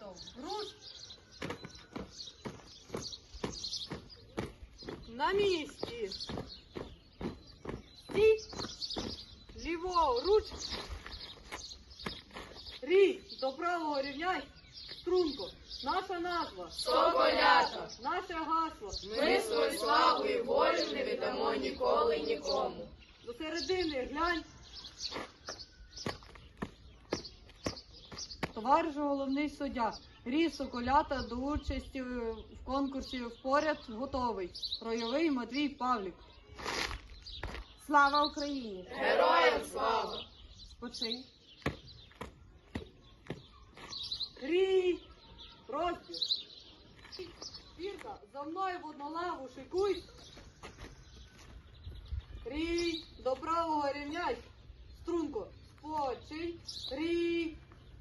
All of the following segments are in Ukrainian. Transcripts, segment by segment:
ходом, руш. На місці. Стій. Ліворуч. Рій, до правого рівняй. Струнко. Наша назва. Соколята, Наше гасло. ми свою славу і волю не віддамо ніколи нікому. До середини глянь. Товариш головний суддя. Рій Соколята до участі в конкурсі впоряд готовий. Ройовий Матвій Павлік. Слава Україні! Героям слава! Спочинь. Рій! Розбір! Вірка, за мною в одну лаву шикуй. Рій, до правого рівняй. Струнко, спочинь. Рій,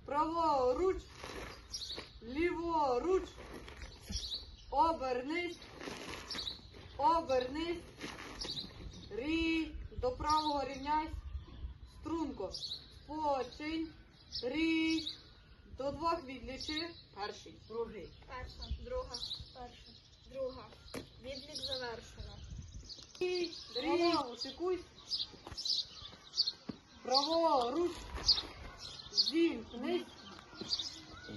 праворуч. Ліворуч. Обернись. Обернись. Рій, до правого рівняй. Струнко, спочинь. Рій, до двох відлічи. Перший, другий. Перша, друга, перша, друга. Відлік завершено. Рій, рій, шикуй. Праворуч. Зімкнись.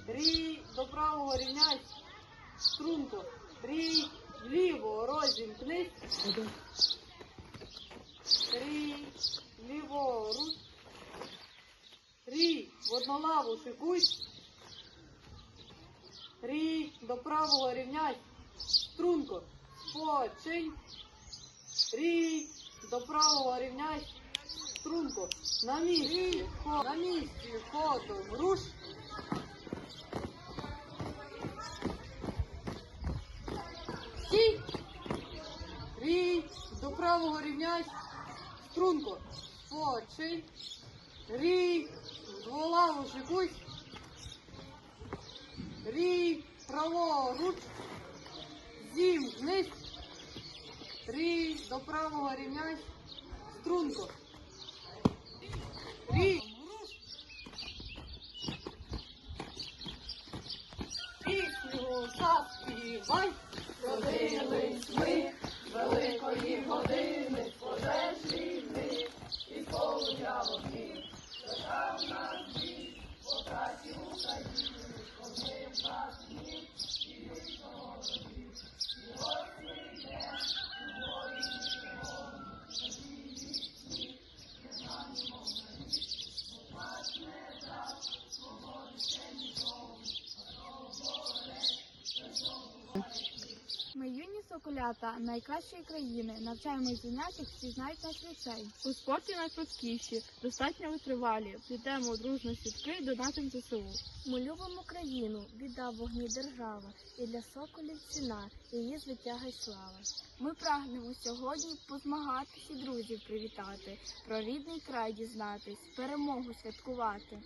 Рій, до правого рівняй. Струнко. Рій, вліво розімкнись. Рій, ліворуч. Рій, в одну лаву шикуй. Рій, до правого рівняй. Струнко. Спочинь. Рій, до правого рівняй. Струнко. На місці. Місці. Ходом. Стій. Рій, до правого рівняй. Струнко. Спочинь. Рій, дволаву шикуй. Рій, праворуч. Зім вниз. Рій, до правого рівняй. Струнко. Рій. Пісню заспівай. Родились ми великої години, соколята найкращої країни. Навчаємось заняттях, всі знають наш ліцей. У спорті найпросткіші, достатньо витривалі. Підемо дружно сітки до наших ЗСУ. Ми любимо країну, біда вогні держава, і для соколів ціна, її звитяга й слава. Ми прагнемо сьогодні позмагатись і друзів привітати, про рідний край дізнатись, перемогу святкувати.